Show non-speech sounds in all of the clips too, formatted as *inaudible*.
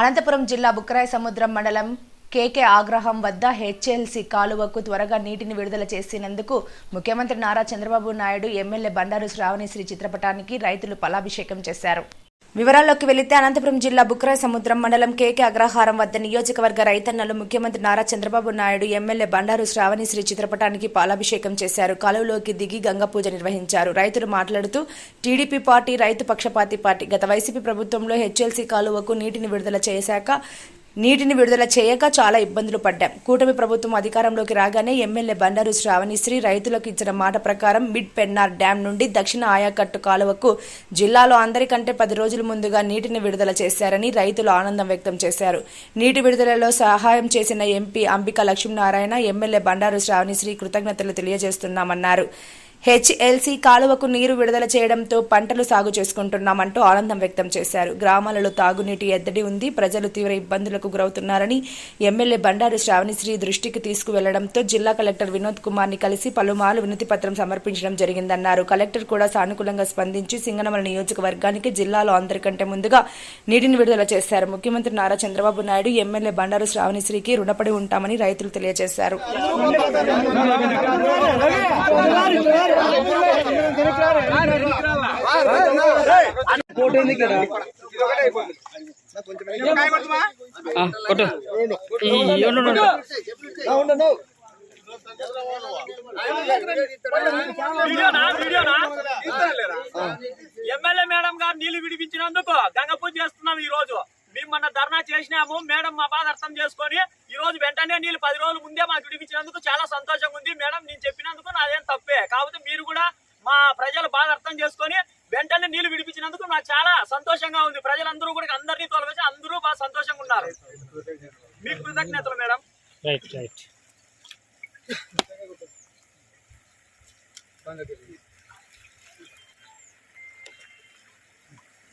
అనంతపురం జిల్లా బుక్కరాయ సముద్రం మండలం కేకే ఆగ్రహం వద్ద హెచ్ఎల్సి కాలువకు త్వరగా నీటిని విడుదల చేసినందుకు ముఖ్యమంత్రి నారా చంద్రబాబు నాయుడు ఎమ్మెల్యే బండారు శ్రావణిశ్రీ చిత్రపటానికి రైతులు పలాభిషేకం చేశారు. వివరాల్లోకి వెళితే అనంతపురం జిల్లా బుక్రాయ సముద్రం మండలం కేకే అగ్రహారం వద్ద నియోజకవర్గ రైతన్నలు ముఖ్యమంత్రి నారా చంద్రబాబు నాయుడు ఎమ్మెల్యే బండారు శ్రావణిశ్రీ చిత్రపటానికి పాలాభిషేకం చేశారు. కాలువలోకి దిగి గంగ పూజ నిర్వహించారు. రైతులు మాట్లాడుతూ టీడీపీ పార్టీ రైతు పక్షపాతి పార్టీ గత వైసీపీ ప్రభుత్వంలో హెచ్ఎల్సీ కాలువకు నీటిని విడుదల చేశాక నీటిని విడుదల చేయక చాలా ఇబ్బందులు పడ్డాం. కూటమి ప్రభుత్వం అధికారంలోకి రాగానే ఎమ్మెల్యే బండారు శ్రావణిశ్రీ రైతులకు ఇచ్చిన మాట ప్రకారం మిడ్ పెన్నార్ డ్యాం నుండి దక్షిణ ఆయాకట్టు కాలువకు జిల్లాలో అందరికంటే పది రోజుల ముందుగా నీటిని విడుదల చేశారని రైతులు ఆనందం వ్యక్తం చేశారు. నీటి విడుదలలో సహాయం చేసిన ఎంపీ అంబిక లక్ష్మీనారాయణ ఎమ్మెల్యే బండారు శ్రావణిశ్రీ కృతజ్ఞతలు తెలియజేస్తున్నామన్నారు. హెచ్ఎల్సీ కాలువకు నీరు విడుదల చేయడంతో పంటలు సాగు చేసుకుంటున్నామంటూ ఆనందం వ్యక్తం చేశారు. గ్రామాలలో తాగునీటి ఎద్దడి ఉంది. ప్రజలు తీవ్ర ఇబ్బందులకు గురవుతున్నారని ఎమ్మెల్యే బండారు శ్రావణిశ్రీ దృష్టికి తీసుకువెళ్ళడంతో జిల్లా కలెక్టర్ వినోద్ కుమార్ని కలిసి పలుమార్లు వినతిపత్రం సమర్పించడం జరిగిందన్నారు. కలెక్టర్ కూడా సానుకూలంగా స్పందించి సింగనమల నియోజకవర్గానికి జిల్లాలో అందరికంటే ముందుగా నీటిని విడుదల చేశారు. ముఖ్యమంత్రి నారా చంద్రబాబు నాయుడు ఎమ్మెల్యే బండారు శ్రావణిశ్రీకి రుణపడి ఉంటామని రైతులు తెలియజేశారు. కొట్టు ఎమ్మెల్యే మేడం గారు నీళ్ళు విడిపించినందుకు గంగ పూజ చేస్తున్నాం ఈ రోజు. మేము మొన్న ధర్నా చేసినాము. మేడం మా బాధ అర్థం చేసుకొని ఈ రోజు వెంటనే నీళ్ళు పది రోజుల ముందే మాకు విడిపించినందుకు చాలా సంతోషంగా ఉంది. మేడం నేను చెప్పినందుకు నాదేం తప్పే. కాకపోతే మీరు కూడా మా ప్రజల బాధ అర్థం చేసుకొని వెంటనే నీళ్ళు విడిపించినందుకు నాకు చాలా సంతోషంగా ఉంది. ప్రజలందరూ కూడా అందరినీ తొలగించి అందరూ బాగా సంతోషంగా ఉన్నారు. మీకు కృతజ్ఞతలు madam. Right right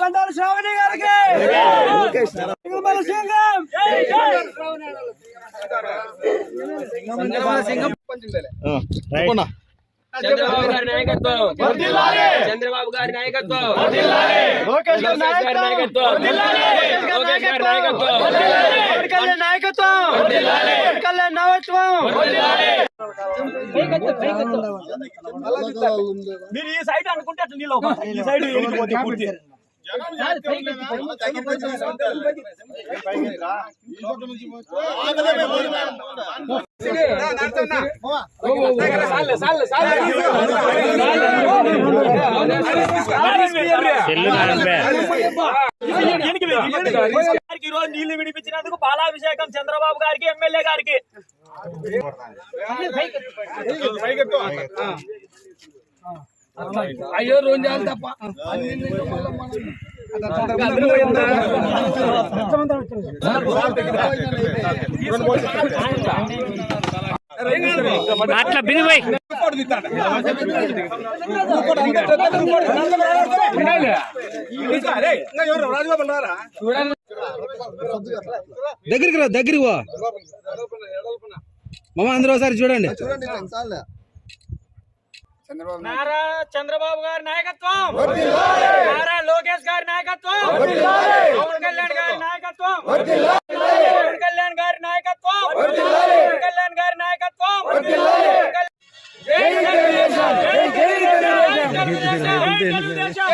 Bandaru Shravani గారికి. చంద్రబాబు గారి నాయకత్వం. చంద్రబాబు గారి నాయకత్వం. లోకేష్ గారి నాయకత్వం. నాయకత్వం! నాయకత్వం! నాయకత్వం! మీరు ఈ సైడ్ అనుకుంటే అట్లా నీళ్ళు ఈ సైడ్ పూర్తి. సెల్లు నాడంపే దీనికి వెయ్యి, దీనికి వెయ్యి. గారికి ఈ రోజు నీళ్ళు విడిపించినందుకు పాలాభిషేకం చంద్రబాబు గారికి ఎమ్మెల్యే గారికి అయ్యో రెండు చేయాలి తప్ప. అట్లా దగ్గరికి రా దగ్గరికి పో. మామ అందరూ ఒకసారి చూడండి. నారా చంద్రబాబు గారి నాయకత్వం. నారా లోకేష్ గారి నాయకత్వం పవన్ కళ్యాణ్ గారి నాయకత్వం పవన్ కళ్యాణ్ గారి నాయకత్వం పవన్ కళ్యాణ్ గారి నాయకత్వం జై తెలుగుదేశం! జై తెలుగుదేశం! జై తెలుగుదేశం!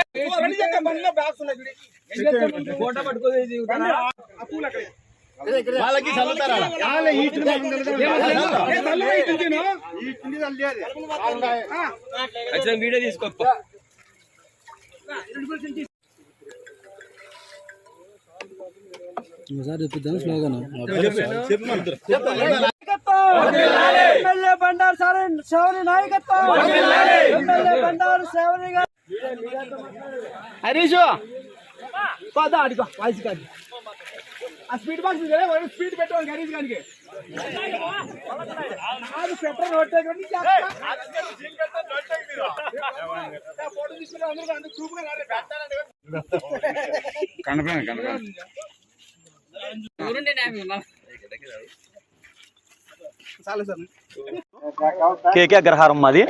వీడియో తీసుకో ఒకసారి చెప్తాను స్లోగన్ ఎమ్మెల్యే బండారు శ్రావణి శ్రావణి నాయకత్వం ఎమ్మెల్యే బండారు శ్రావణి గారు హరీషు పోదా అడిగో. వాయిస్ కాదు ఆ స్పీడ్ బాక్స్ వాడు స్పీడ్ పెట్టాలి గరీజ్ గానికి అది పెట్టాలి నోటే ఫోటో తీసుకుని అందరూ కనపడండి కనపడండి. కేకే అగ్రహారం మాది.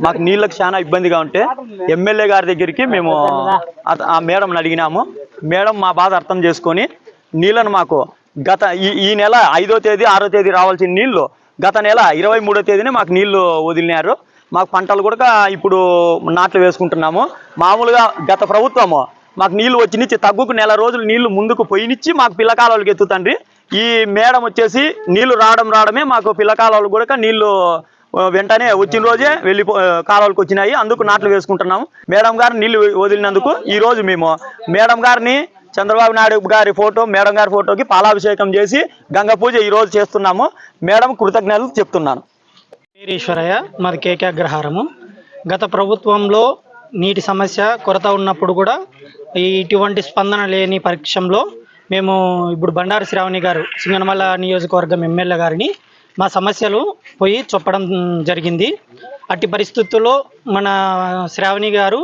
మాకు నీళ్ళకి చాలా ఇబ్బందిగా ఉంటే ఎమ్మెల్యే గారి దగ్గరికి మేము ఆ మేడంని అడిగినాము. మేడం మా బాధ అర్థం చేసుకొని నీళ్ళను మాకు గత ఈ ఈ నెల ఐదో తేదీ ఆరో తేదీ రావాల్సిన నీళ్ళు గత నెల ఇరవై మూడో తేదీనే మాకు నీళ్ళు వదిలినారు. మాకు పంటలు కూడా ఇప్పుడు నాట్లు వేసుకుంటున్నాము. మామూలుగా గత ప్రభుత్వము మాకు నీళ్ళు వచ్చినిచ్చి తగ్గుకు నెల రోజులు నీళ్ళు ముందుకు పోయినిచ్చి మాకు పిల్లకాలువలకి ఎత్తుతండ్రి ఈ మేడం వచ్చేసి నీళ్ళు రావడం రావడమే మాకు పిల్లకాలువలు కూడా నీళ్ళు వెంటనే వచ్చిన రోజే వెళ్ళి కాలువలకు వచ్చినాయి. అందుకు నాట్లు వేసుకుంటున్నాము. మేడం గారు నీళ్ళు వదిలినందుకు ఈ రోజు మేము. మేడం గారిని చంద్రబాబు నాయుడు గారి ఫోటో మేడం గారి ఫోటోకి పాలాభిషేకం చేసి గంగ పూజ ఈ రోజు చేస్తున్నాము. మేడం కృతజ్ఞతలు చెప్తున్నాను. ఈశ్వరయ్య మాది కేకే అగ్రహారము గత ప్రభుత్వంలో నీటి సమస్య కొరత ఉన్నప్పుడు కూడా ఇటువంటి స్పందన లేని పరీక్షంలో మేము ఇప్పుడు బండారు శ్రావణి గారు సింగనమల నియోజకవర్గం ఎమ్మెల్యే గారిని మా సమస్యలు పోయి చెప్పడం జరిగింది. అట్టి పరిస్థితుల్లో మన శ్రావణి గారు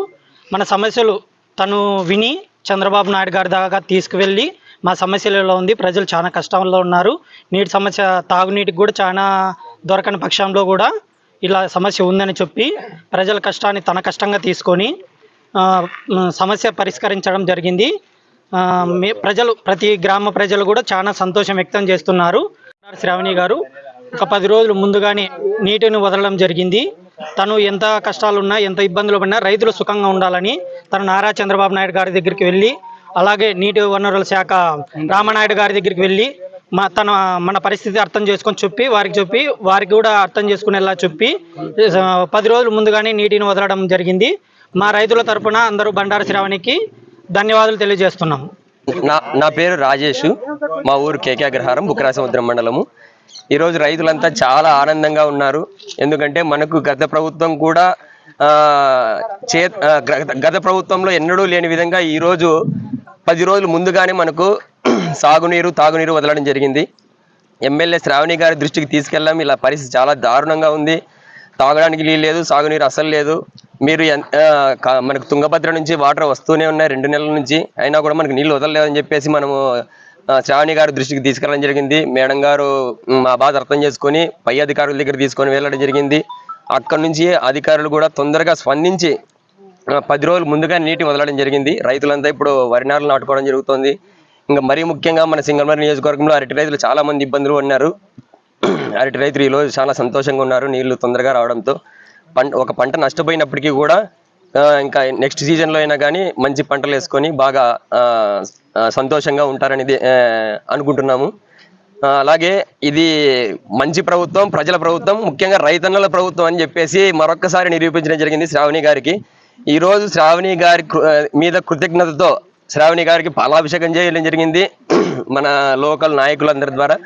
మన సమస్యలు తను విని చంద్రబాబు నాయుడు గారి దాకా తీసుకువెళ్ళి మా సమస్యలలో ఉంది. ప్రజలు చాలా కష్టంలో ఉన్నారు. నీటి సమస్య తాగునీటికి కూడా చాలా దొరకని పక్షంలో కూడా ఇలా సమస్య ఉందని చెప్పి ప్రజల కష్టాన్ని తన కష్టంగా తీసుకొని సమస్య పరిష్కరించడం జరిగింది. మే ప్రజలు ప్రతి గ్రామ ప్రజలు కూడా చాలా సంతోషం వ్యక్తం చేస్తున్నారు. శ్రావణి గారు ఒక పది రోజులు ముందుగానే నీటిని వదలడం జరిగింది. తను ఎంత కష్టాలున్నా ఎంత ఇబ్బందులు పడినా రైతులు సుఖంగా ఉండాలని తను నారా చంద్రబాబు నాయుడు గారి దగ్గరికి వెళ్ళి అలాగే నీటి వనరుల శాఖ రామనాయుడు గారి దగ్గరికి వెళ్ళి మా తన మన పరిస్థితి అర్థం చేసుకొని చెప్పి వారికి చెప్పి వారికి కూడా అర్థం చేసుకునేలా చెప్పి పది రోజులు ముందుగానే నీటిని వదలడం జరిగింది. మా రైతుల తరపున అందరూ బండారు శ్రావణికి ధన్యవాదాలు తెలియజేస్తున్నాము. నా నా పేరు రాజేష్. మా ఊరు కేకే అగ్రహారం బుక్రాసముద్రం మండలము. ఈరోజు రైతులంతా చాలా ఆనందంగా ఉన్నారు. ఎందుకంటే మనకు గత ప్రభుత్వం కూడా చే గత- ప్రభుత్వంలో ఎన్నడూ లేని విధంగా ఈరోజు పది రోజులు ముందుగానే మనకు *clears throat* సాగునీరు తాగునీరు వదలడం జరిగింది. ఎమ్మెల్యే శ్రావణి గారి దృష్టికి తీసుకెళ్ళాం. ఇలా పరిస్థితి చాలా దారుణంగా ఉంది. తాగడానికి నీళ్ళు లేదు సాగునీరు అసలు లేదు. మీరు మనకు తుంగభద్ర నుంచి వాటర్ వస్తూనే ఉన్నాయి రెండు నెలల నుంచి. అయినా కూడా మనకు నీళ్ళు వదలలేదని చెప్పేసి మనము శ్రావణి గారు దృష్టికి తీసుకెళ్ళడం జరిగింది. మేడం గారు మా బాధ అర్థం చేసుకొని పై అధికారుల దగ్గర తీసుకొని వెళ్ళడం జరిగింది. అక్కడ నుంచి అధికారులు కూడా తొందరగా స్పందించి పది రోజులు ముందుగా నీటి వదలడం జరిగింది. రైతులంతా ఇప్పుడు వరి నారులు నాటుకోవడం జరుగుతోంది. ఇంకా మరీ ముఖ్యంగా మన సింగల్మరి నియోజకవర్గంలో అరటి రైతులు చాలా మంది ఇబ్బందులు ఉన్నారు *clears throat* అరటి రైతులు ఈరోజు చాలా సంతోషంగా ఉన్నారు నీళ్ళు తొందరగా రావడంతో. పంట ఒక పంట నష్టపోయినప్పటికీ కూడా ఇంకా నెక్స్ట్ సీజన్లో అయినా కానీ మంచి పంటలు వేసుకొని బాగా సంతోషంగా ఉంటారనేది అనుకుంటున్నాము. అలాగే ఇది మంచి ప్రభుత్వం ప్రజల ప్రభుత్వం ముఖ్యంగా రైతన్నల ప్రభుత్వం అని చెప్పేసి మరొక్కసారి నిరూపించడం జరిగింది శ్రావణి గారికి. ఈరోజు శ్రావణి గారి మీద కృతజ్ఞతతో శ్రావణి గారికి పాలాభిషేకం చేయడం జరిగింది. *clears throat* మన లోకల్ నాయకులందరి ద్వారా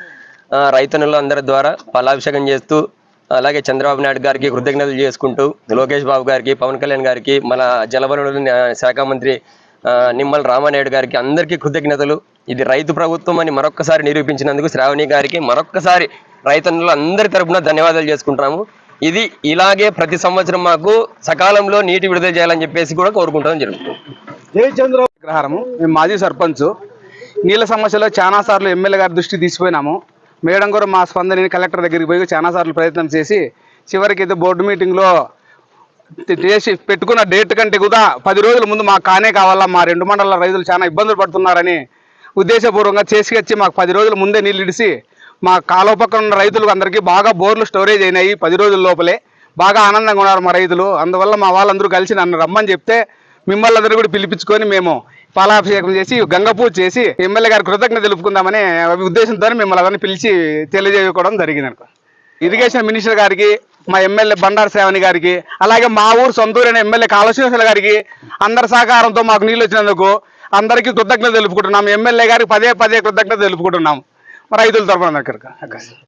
ఆ, రైతన్నులు అందరి ద్వారా పాలాభిషేకం చేస్తూ అలాగే చంద్రబాబు నాయుడు గారికి కృతజ్ఞతలు చేసుకుంటూ లోకేష్ బాబు గారికి పవన్ కళ్యాణ్ గారికి మన జలవనరుల శాఖ మంత్రి నిమ్మల రామానాయుడు గారికి అందరికీ కృతజ్ఞతలు. ఇది రైతు ప్రభుత్వం అని మరొక్కసారి నిరూపించినందుకు శ్రావణి గారికి మరొక్కసారి రైతన్నులు అందరి తరపున ధన్యవాదాలు చేసుకుంటాము ఇది ఇలాగే ప్రతి సంవత్సరం మాకు సకాలంలో నీటి విడుదల చేయాలని చెప్పేసి కూడా కోరుకుంటాం జరుగుతుంది. జయచంద్ర చంద్ర మేము మాజీ సర్పంచ్. నీళ్ళ సమస్యలో చాలాసార్లు ఎమ్మెల్యే గారి దృష్టి తీసిపోయినాము. మేడం కూడా మా స్పందనని కలెక్టర్ దగ్గరికి పోయి చాలాసార్లు ప్రయత్నం చేసి చివరికి అయితే బోర్డు మీటింగ్లో చేసి పెట్టుకున్న డేట్ కంటే కూడా పది రోజుల ముందు మాకు కానే కావాలా మా రెండు మండల రైతులు చాలా ఇబ్బందులు పడుతున్నారని ఉద్దేశపూర్వకంగా చేసి మాకు పది రోజుల ముందే నీళ్ళు ఇడిసి మా కాలువ పక్కన ఉన్న రైతులకు అందరికీ బాగా బోర్లు స్టోరేజ్ అయినాయి పది రోజుల లోపలే. బాగా ఆనందంగా ఉన్నారు మా రైతులు. అందువల్ల మా వాళ్ళందరూ కలిసి నన్ను రమ్మని చెప్తే మిమ్మల్ని అందరూ కూడా పిలిపించుకొని మేము పాలాభిషేకం చేసి గంగ పూజ చేసి ఎమ్మెల్యే గారి కృతజ్ఞత తెలుపుకుందామనే ఉద్దేశంతో మిమ్మల్ని అందరినీ పిలిచి తెలియజేయకోవడం జరిగింది అనుకో ఇరిగేషన్ మినిస్టర్ గారికి మా ఎమ్మెల్యే బండారు శ్రావణి గారికి అలాగే మా ఊరు సొంతూరైన ఎమ్మెల్యే కాళశ్రీశ్వర గారికి అందరి సహకారంతో మాకు నీళ్ళు వచ్చినందుకు అందరికీ కృతజ్ఞత తెలుపుకుంటున్నాం. ఎమ్మెల్యే గారికి పదే పదే కృతజ్ఞత తెలుపుకుంటున్నాం. రైతుల తరఫున దగ్గర